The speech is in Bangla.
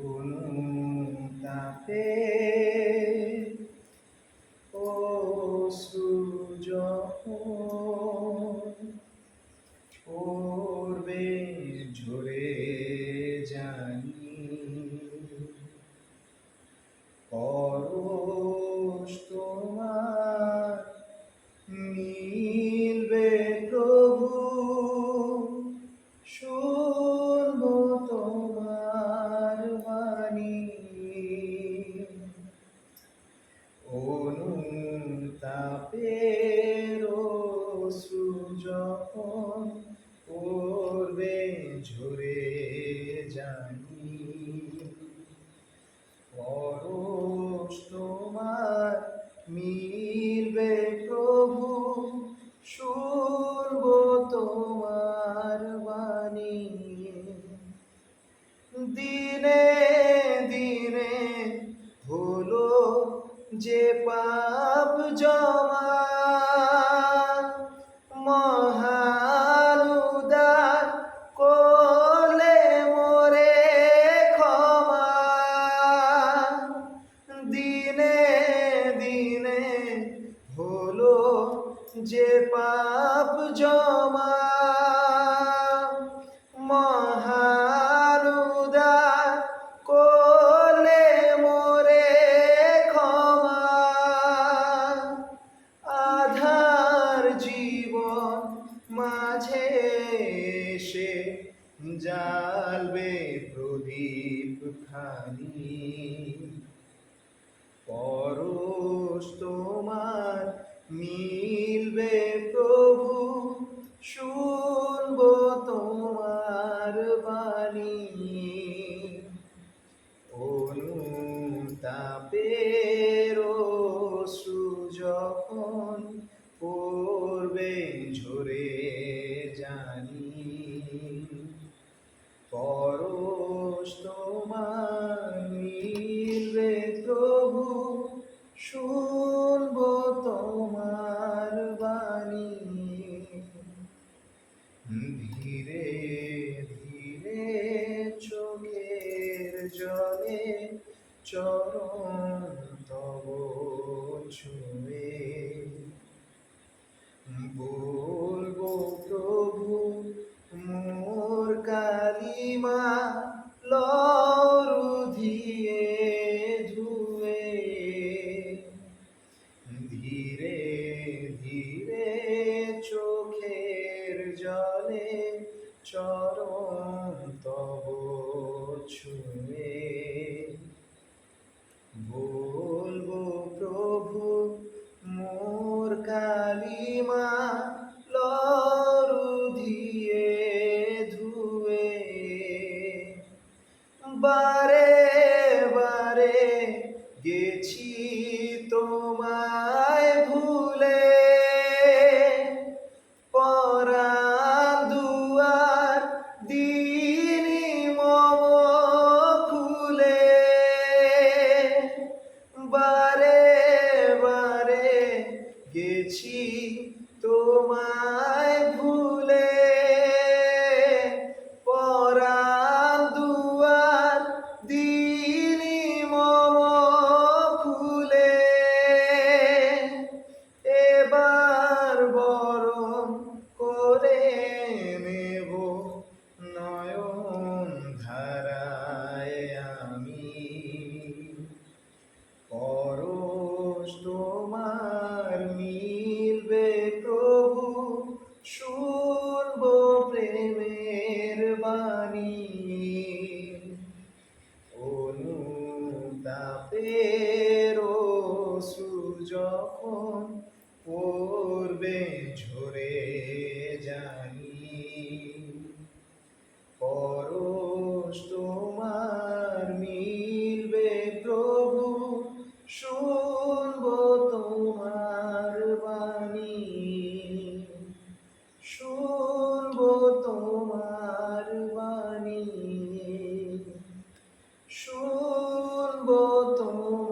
অনুতাপে অশ্রু যখন পড়বে ঝরে জানি। পরশ মিলবে প্রভু অনুতাপের যে পাপ জমা মহানুদার কোলে মোরে ক্ষমা। দিনে দিনে হলো যে পাপ জমা। এসে জালবে প্রদীপ খানি। পরশ তোমার মিলবে প্রভু, শুনব তোমার বাণী। অনুতাপের অশ্রু যখন পড়বে ঝরে শুনব তোমার বাণী। ধীরে ধীরে চোখের জলে চরণ তব ছুঁয়ে জলে চরণ তব ছুঁয়ে। বলব প্রভু মোর কালিমা লরুধিয়ে ধুয়ে। বারে বারে বারে বারে গেছি তোমায় ভুলে। পরাণ দুয়ার দিনি মম খুলে। এবার বাণী অনুতাপের যখন পড়বে ঝরে করব